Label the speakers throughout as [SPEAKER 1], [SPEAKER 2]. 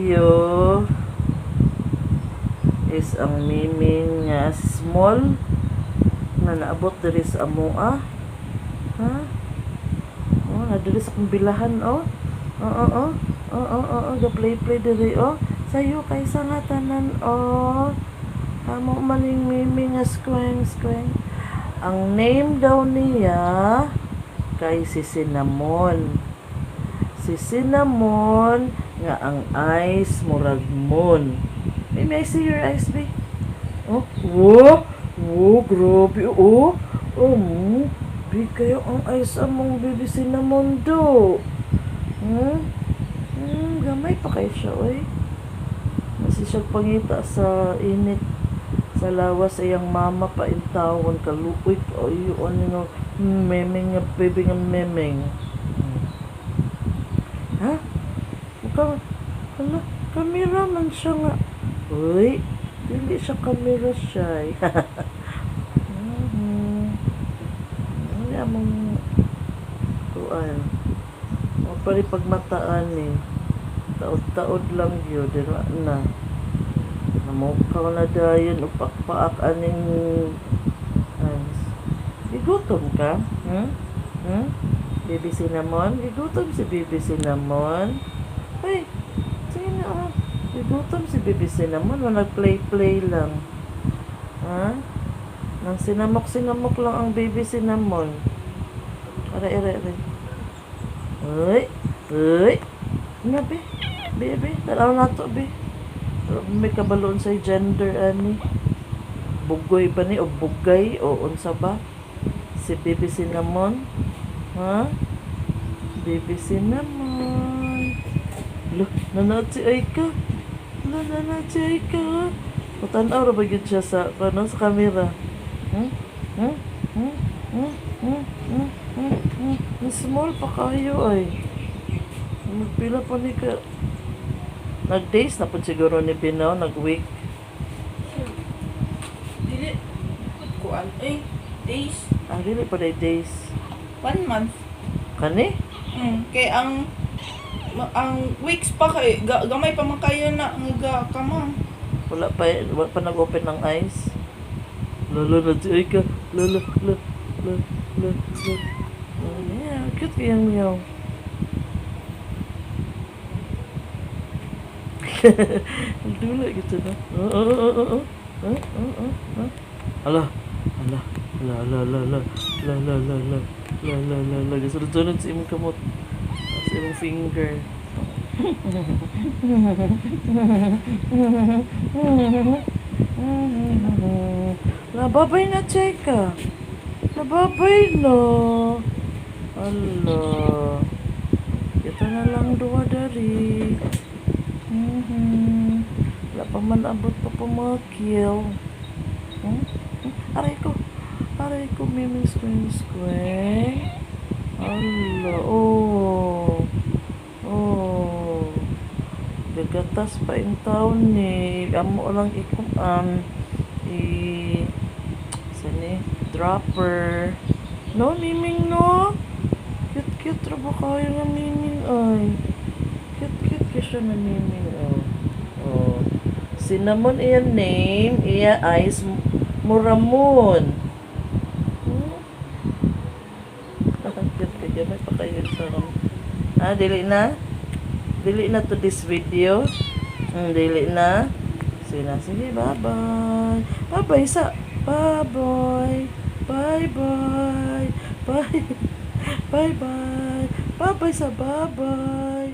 [SPEAKER 1] video is ang miming nga small na naabot diri sa amoa. Ha? Oh, na diri sa kumbilahan oh. Oo, oo, oo, oo, oo, ga play play diri oh. Sayo kay sa tanan oh. Amo maning mimi nga squeng squeng. Ang name daw niya kay si Cinnamon. Si Cinnamon nga ang eyes murag moon. May may see your eyes, be? Oh, oh, oh, grabe, oh. Oh, mm, big kayo ang eyes among baby Cinnamon do. Hmm? Hmm, gamay pa kayo siya, oy. Kasi siya pangita sa init sa lawas iyang mama pa in tawon kaluoy pa ayo ano nga memeng nga baby nga memeng Hmm. ha muka hala kamera man siya nga uy dili siya kamera siya mhm ano among tuan o pari pagmataan ni taod-taod lang yun dira na Namukaw na dayon upak-paak aning eyes. Gigutom ka? Hmm? Hmm? Baby Cinnamon? Gigutom si Baby Cinnamon? Ay, sige na ah. Gigutom si Baby Cinnamon. Wala play-play lang. Ha? Nang sinamok-sinamok lang ang Baby Cinnamon. Aray, aray, aray. Uy! Uy! Nga, be. Be, be. Taraw na to, be. May kabaloon sa gender, ani. Bugoy ba ni? O bugay? O unsa ba? Si Baby Cinnamon? Ha? Baby Cinnamon. Lo, nanood si Aika. Lo, nanood si Aika. Matanaw ra ba yun siya sa, ano, sa camera? Hmm? Hmm? Hmm? Hmm? Hmm? Hmm? Hmm? Hmm? Hmm? Small pa kayo ay. Magpila pa ni ka. Nag-days na po siguro ni Binaw, nag-week.
[SPEAKER 2] Dili. Kuan. Eh, days.
[SPEAKER 1] Ang dili pa day days.
[SPEAKER 2] One month.
[SPEAKER 1] Kani?
[SPEAKER 2] Mm. Kay ang ang weeks pa kay ga, gamay pa man kayo na ang ga ka.
[SPEAKER 1] Wala pa wala pa nag-open ng eyes. Lolo na ay ka. Lolo lolo lolo lolo. Yeah, cute yung meow. Ang dula gitu na. Oh oh oh oh oh. Oh oh oh oh. Ala. Ala. Ala ala ala ala. La la la la. La la la la. Gasunod-sunod sa imong kamot. Sa imong finger. Nababay na, Cheka. Nababay na. Ala. Ito na lang duwa dari. Mhm. Wala pa man abot pa pumakil. Hmm? Hmm? Aray ko. Aray ko, miming squing squing. Ala. Oh. Oh. Gagatas pa yung taon ni. Amo lang ikuan. I... Sani? Dropper. No, miming no. Cute, cute. Rabo kayo nga miming ay. Cute, cute ka siya na miming. Oh. Oh. Cinnamon iya name. Iya eyes. Muramon. Hmm? cute ka sa Ah, dili na? Dili na to this video. Hmm, dili na. Sige na. Sige, bye-bye. Bye-bye sa... Bye-bye. Bye-bye. Bye. Bye-bye. Bye-bye sa bye-bye.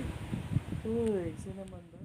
[SPEAKER 1] Uy, sino man?